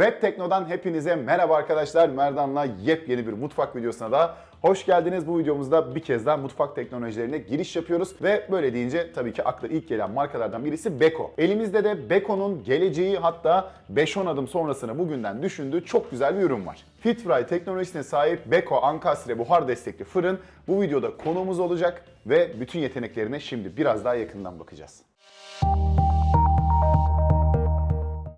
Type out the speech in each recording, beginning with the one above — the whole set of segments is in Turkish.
Web Tekno'dan hepinize merhaba arkadaşlar. Merdan'la yepyeni bir mutfak videosuna da hoş geldiniz. Bu videomuzda bir kez daha mutfak teknolojilerine giriş yapıyoruz ve böyle deyince tabii ki akla ilk gelen markalardan birisi Beko. Elimizde de Beko'nun geleceği hatta 5-10 adım sonrasını bugünden düşündüğü çok güzel bir ürün var. FitFry teknolojisine sahip Beko Ankastre buhar destekli fırın bu videoda konuğumuz olacak ve bütün yeteneklerine şimdi biraz daha yakından bakacağız.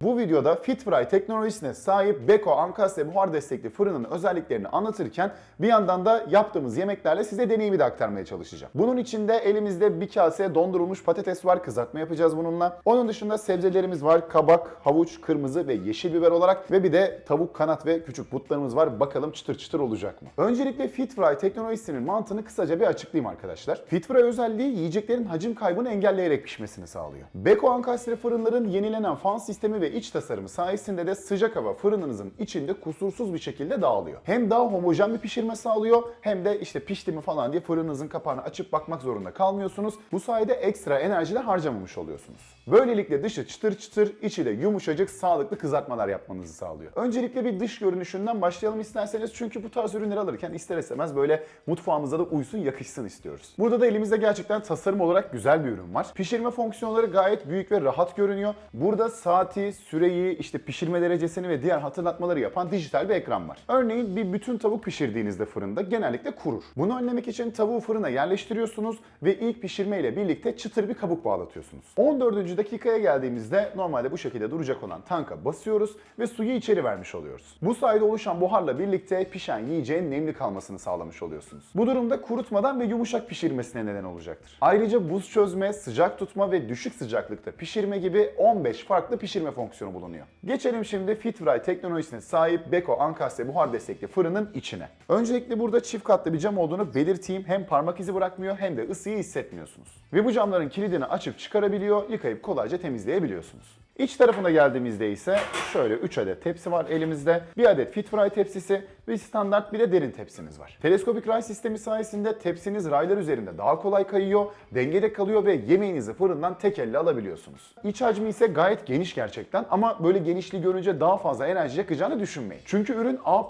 Bu videoda FitFry teknolojisine sahip Beko Ankastre buhar destekli fırının özelliklerini anlatırken bir yandan da yaptığımız yemeklerle size deneyimi de aktarmaya çalışacağım. Bunun içinde elimizde bir kase dondurulmuş patates var, kızartma yapacağız bununla. Onun dışında sebzelerimiz var, kabak, havuç, kırmızı ve yeşil biber olarak ve bir de tavuk kanat ve küçük butlarımız var. Bakalım çıtır çıtır olacak mı? Öncelikle FitFry teknolojisinin mantığını kısaca bir açıklayayım arkadaşlar. FitFry özelliği yiyeceklerin hacim kaybını engelleyerek pişmesini sağlıyor. Beko Ankastre fırınların yenilenen fan sistemi ve iç tasarımı sayesinde de sıcak hava fırınınızın içinde kusursuz bir şekilde dağılıyor. Hem daha homojen bir pişirme sağlıyor hem de işte pişti mi falan diye fırınınızın kapağını açıp bakmak zorunda kalmıyorsunuz. Bu sayede ekstra enerji de harcamamış oluyorsunuz. Böylelikle dışı çıtır çıtır, içi de yumuşacık, sağlıklı kızartmalar yapmanızı sağlıyor. Öncelikle bir dış görünüşünden başlayalım isterseniz çünkü bu tarz ürünleri alırken ister istemez böyle mutfağımıza da uysun, yakışsın istiyoruz. Burada da elimizde gerçekten tasarım olarak güzel bir ürün var. Pişirme fonksiyonları gayet büyük ve rahat görünüyor. Burada saati, süreyi, işte pişirme derecesini ve diğer hatırlatmaları yapan dijital bir ekran var. Örneğin bir bütün tavuk pişirdiğinizde fırında genellikle kurur. Bunu önlemek için tavuğu fırına yerleştiriyorsunuz ve ilk pişirme ile birlikte çıtır bir kabuk bağlatıyorsunuz. 14. dakikaya geldiğimizde normalde bu şekilde duracak olan tanka basıyoruz ve suyu içeri vermiş oluyoruz. Bu sayede oluşan buharla birlikte pişen yiyeceğin nemli kalmasını sağlamış oluyorsunuz. Bu durumda kurutmadan ve yumuşak pişirmesine neden olacaktır. Ayrıca buz çözme, sıcak tutma ve düşük sıcaklıkta pişirme gibi 15 farklı pişirme fonksiyonu bulunuyor. Geçelim şimdi FitFry teknolojisine sahip Beko Ankastre buhar destekli fırının içine. Öncelikle burada çift katlı bir cam olduğunu belirteyim. Hem parmak izi bırakmıyor hem de ısıyı hissetmiyorsunuz. Ve bu camların kilidini açıp çıkarabiliyor, yıkayıp kolayca temizleyebiliyorsunuz. İç tarafına geldiğimizde ise şöyle 3 adet tepsi var elimizde. Bir adet FitFry tepsisi ve standart bir de derin tepsimiz var. Teleskopik ray sistemi sayesinde tepsiniz raylar üzerinde daha kolay kayıyor, dengede kalıyor ve yemeğinizi fırından tek elle alabiliyorsunuz. İç hacmi ise gayet geniş gerçekten ama böyle genişliği görünce daha fazla enerji yakacağını düşünmeyin. Çünkü ürün A++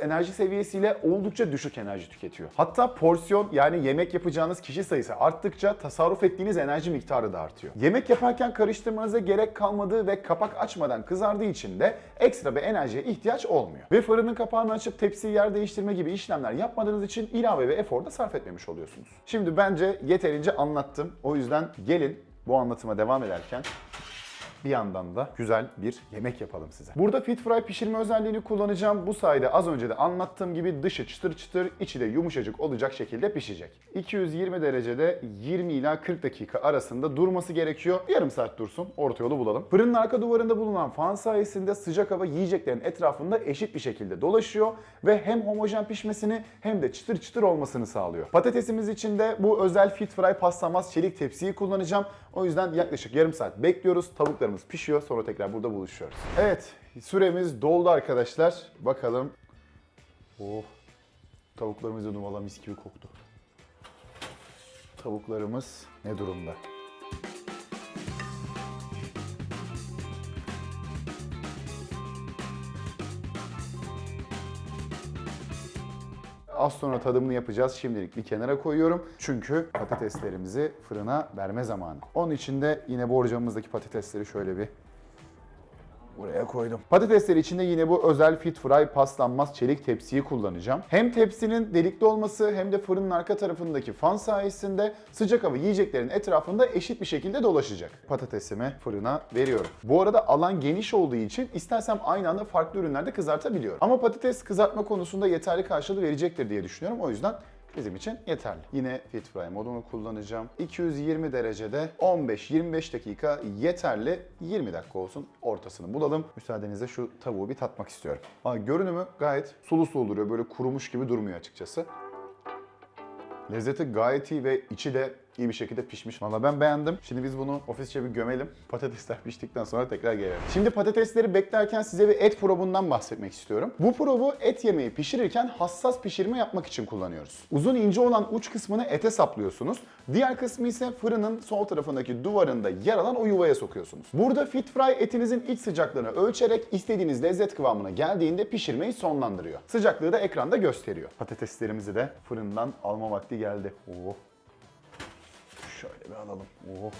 enerji seviyesiyle oldukça düşük enerji tüketiyor. Hatta porsiyon yani yemek yapacağınız kişi sayısı arttıkça tasarruf ettiğiniz enerji miktarı da artıyor. Yemek yaparken karıştırmanıza gerek kalmadığı ve kapak açmadan kızardığı için de ekstra bir enerjiye ihtiyaç olmuyor. Ve fırının kapağını açıp tepsiyi yer değiştirme gibi işlemler yapmadığınız için ilave ve efor da sarf etmemiş oluyorsunuz. Şimdi bence yeterince anlattım. O yüzden gelin bu anlatıma devam ederken bir yandan da güzel bir yemek yapalım size. Burada Fit Fry pişirme özelliğini kullanacağım. Bu sayede az önce de anlattığım gibi dışı çıtır çıtır, içi de yumuşacık olacak şekilde pişecek. 220 derecede 20 ila 40 dakika arasında durması gerekiyor. Yarım saat dursun, orta yolu bulalım. Fırının arka duvarında bulunan fan sayesinde sıcak hava yiyeceklerin etrafında eşit bir şekilde dolaşıyor ve hem homojen pişmesini hem de çıtır çıtır olmasını sağlıyor. Patatesimiz için de bu özel Fit Fry paslanmaz çelik tepsiyi kullanacağım. O yüzden yaklaşık yarım saat bekliyoruz. Tavuklarımız pişiyor. Sonra tekrar burada buluşuyoruz. Evet, süremiz doldu arkadaşlar. Bakalım. Oh. Tavuklarımız numala mis gibi koktu. Tavuklarımız ne durumda? Az sonra tadımını yapacağız. Şimdilik bir kenara koyuyorum. Çünkü patateslerimizi fırına verme zamanı. Onun için de yine borcamımızdaki patatesleri şöyle bir Buraya koydum. Patatesler için de yine bu özel Fit Fry paslanmaz çelik tepsiyi kullanacağım. Hem tepsinin delikli olması hem de fırının arka tarafındaki fan sayesinde sıcak hava yiyeceklerin etrafında eşit bir şekilde dolaşacak. Patatesimi fırına veriyorum. Bu arada alan geniş olduğu için istersem aynı anda farklı ürünlerde kızartabiliyorum. Ama patates kızartma konusunda yeterli karşılığı verecektir diye düşünüyorum. O yüzden bizim için yeterli. Yine Fit Fry modunu kullanacağım. 220 derecede 15-25 dakika yeterli. 20 dakika olsun ortasını bulalım. Müsaadenizle şu tavuğu bir tatmak istiyorum. Aa, görünümü gayet sulu sulu duruyor. Böyle kurumuş gibi durmuyor açıkçası. Lezzeti gayet iyi ve içi de iyi bir şekilde pişmiş. Valla ben beğendim. Şimdi biz bunu ofisçe bir gömelim. Patatesler piştikten sonra tekrar gelelim. Şimdi patatesleri beklerken size bir et probundan bahsetmek istiyorum. Bu probu et yemeği pişirirken hassas pişirme yapmak için kullanıyoruz. Uzun ince olan uç kısmını ete saplıyorsunuz. Diğer kısmı ise fırının sol tarafındaki duvarında yer alan o yuvaya sokuyorsunuz. Burada fit fry etinizin iç sıcaklığını ölçerek istediğiniz lezzet kıvamına geldiğinde pişirmeyi sonlandırıyor. Sıcaklığı da ekranda gösteriyor. Patateslerimizi de fırından alma vakti geldi. Oh. Şöyle bir alalım. Oh.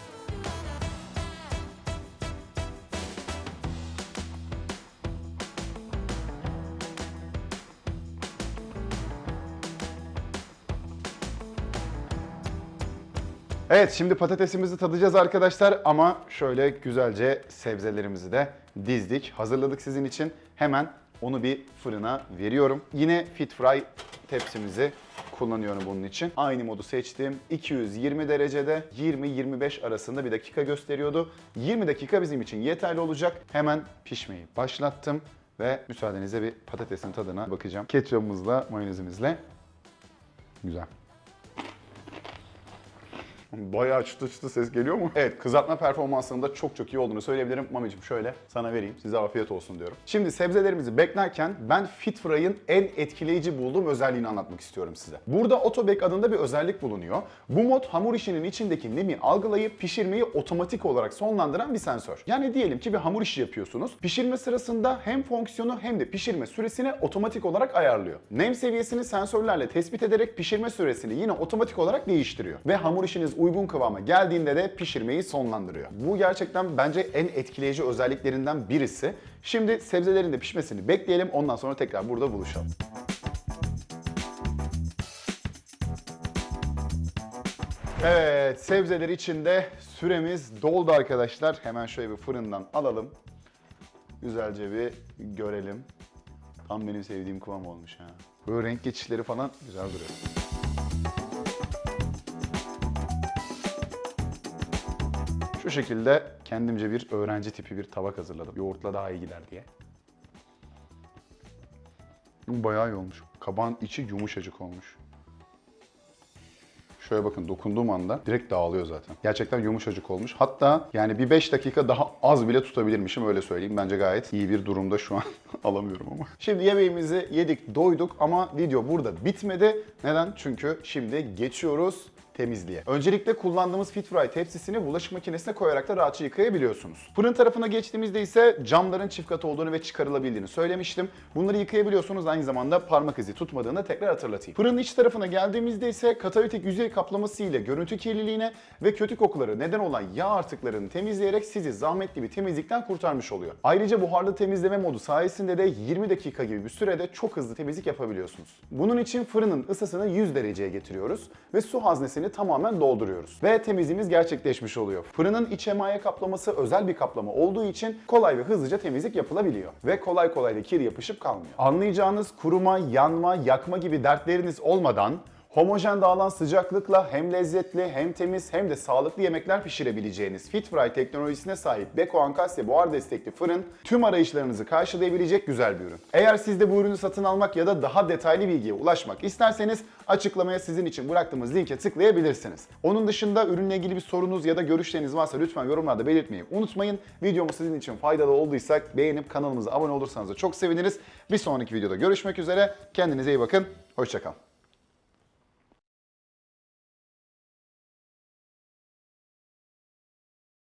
Evet şimdi patatesimizi tadacağız arkadaşlar ama şöyle güzelce sebzelerimizi de dizdik. Hazırladık sizin için. Hemen onu bir fırına veriyorum. Yine Fit Fry tepsimizi kullanıyorum bunun için. Aynı modu seçtim. 220 derecede 20-25 arasında bir dakika gösteriyordu. 20 dakika bizim için yeterli olacak. Hemen pişmeyi başlattım ve müsaadenizle bir patatesin tadına bakacağım. Ketçapımızla, mayonezimizle. Güzel. Bayağı çıtı çıtı ses geliyor mu? Evet kızartma performansının da çok çok iyi olduğunu söyleyebilirim. Mamicim şöyle sana vereyim. Size afiyet olsun diyorum. Şimdi sebzelerimizi beklerken ben Fit Fry'ın en etkileyici bulduğum özelliğini anlatmak istiyorum size. Burada Autobake adında bir özellik bulunuyor. Bu mod hamur işinin içindeki nemi algılayıp pişirmeyi otomatik olarak sonlandıran bir sensör. Yani diyelim ki bir hamur işi yapıyorsunuz. Pişirme sırasında hem fonksiyonu hem de pişirme süresini otomatik olarak ayarlıyor. Nem seviyesini sensörlerle tespit ederek pişirme süresini yine otomatik olarak değiştiriyor. Ve hamur işiniz uygun kıvama geldiğinde de pişirmeyi sonlandırıyor. Bu gerçekten bence en etkileyici özelliklerinden birisi. Şimdi sebzelerin de pişmesini bekleyelim. Ondan sonra tekrar burada buluşalım. Evet, sebzeler içinde süremiz doldu arkadaşlar. Hemen şöyle bir fırından alalım. Güzelce bir görelim. Tam benim sevdiğim kıvam olmuş ha. Böyle renk geçişleri falan güzel duruyor. Şu şekilde kendimce bir öğrenci tipi bir tabak hazırladım. Yoğurtla daha iyi gider diye. Bayağı iyi olmuş. Kabağın içi yumuşacık olmuş. Şöyle bakın dokunduğum anda direkt dağılıyor zaten. Gerçekten yumuşacık olmuş. Hatta yani bir 5 dakika daha az bile tutabilirmişim öyle söyleyeyim. Bence gayet iyi bir durumda şu an. Alamıyorum ama. Şimdi yemeğimizi yedik, doyduk ama video burada bitmedi. Neden? Çünkü şimdi geçiyoruz temizliğe. Öncelikle kullandığımız Fit Fry tepsisini bulaşık makinesine koyarak da rahatça yıkayabiliyorsunuz. Fırın tarafına geçtiğimizde ise camların çift kat olduğunu ve çıkarılabildiğini söylemiştim. Bunları yıkayabiliyorsunuz aynı zamanda parmak izi tutmadığını tekrar hatırlatayım. Fırının iç tarafına geldiğimizde ise katalitik yüzey kaplaması ile görüntü kirliliğine ve kötü kokuları neden olan yağ artıklarını temizleyerek sizi zahmetli bir temizlikten kurtarmış oluyor. Ayrıca buharlı temizleme modu sayesinde de 20 dakika gibi bir sürede çok hızlı temizlik yapabiliyorsunuz. Bunun için fırının ısısını 100 dereceye getiriyoruz ve su haznesini tamamen dolduruyoruz. Ve temizliğimiz gerçekleşmiş oluyor. Fırının iç emaye kaplaması özel bir kaplama olduğu için kolay ve hızlıca temizlik yapılabiliyor. Ve kolay kolay da kir yapışıp kalmıyor. Anlayacağınız kuruma, yanma, yakma gibi dertleriniz olmadan Homojen dağılan sıcaklıkla hem lezzetli hem temiz hem de sağlıklı yemekler pişirebileceğiniz Fit Fry teknolojisine sahip Beko Ankasya buhar destekli fırın tüm arayışlarınızı karşılayabilecek güzel bir ürün. Eğer siz de bu ürünü satın almak ya da daha detaylı bilgiye ulaşmak isterseniz açıklamaya sizin için bıraktığımız linke tıklayabilirsiniz. Onun dışında ürünle ilgili bir sorunuz ya da görüşleriniz varsa lütfen yorumlarda belirtmeyi unutmayın. Videomuz sizin için faydalı olduysa beğenip kanalımıza abone olursanız da çok seviniriz. Bir sonraki videoda görüşmek üzere. Kendinize iyi bakın. Hoşçakalın.